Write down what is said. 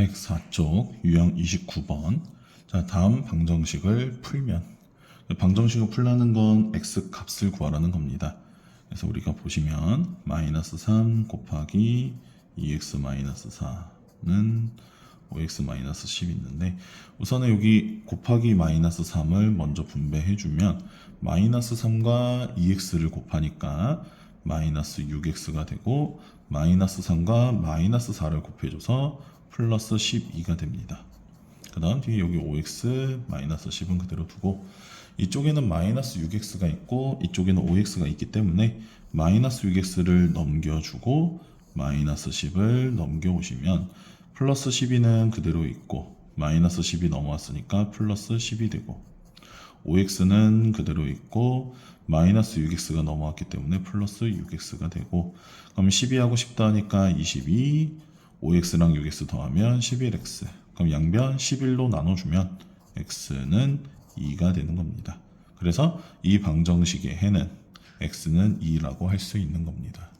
104쪽 유형 29번. 자, 다음 방정식을 풀면 방정식을 풀라는 건 x 값을 구하라는 겁니다. 그래서 우리가 보시면 마이너스 3 곱하기 2x 마이너스 4는 5x 마이너스 10이 있는데 우선은 여기 곱하기 마이너스 3을 먼저 분배해 주면 마이너스 3과 2x를 곱하니까 마이너스 6x가 되고 마이너스 3과 마이너스 4를 곱해줘서 플러스 12가 됩니다. 그 다음 뒤에 여기 5x 마이너스 10은 그대로 두고 이쪽에는 마이너스 6x가 있고 이쪽에는 5x가 있기 때문에 마이너스 6x를 넘겨주고 마이너스 10을 넘겨오시면 플러스 12는 그대로 있고 마이너스 10이 넘어왔으니까 플러스 10이 되고 5x는 그대로 있고 마이너스 6x가 넘어왔기 때문에 플러스 6x가 되고 그럼 12하고 10 하니까 22 5x랑 6x 더하면 11x 그럼 양변 11로 나눠주면 x는 2가 되는 겁니다. 그래서 이 방정식의 해는 x는 2라고 할 수 있는 겁니다.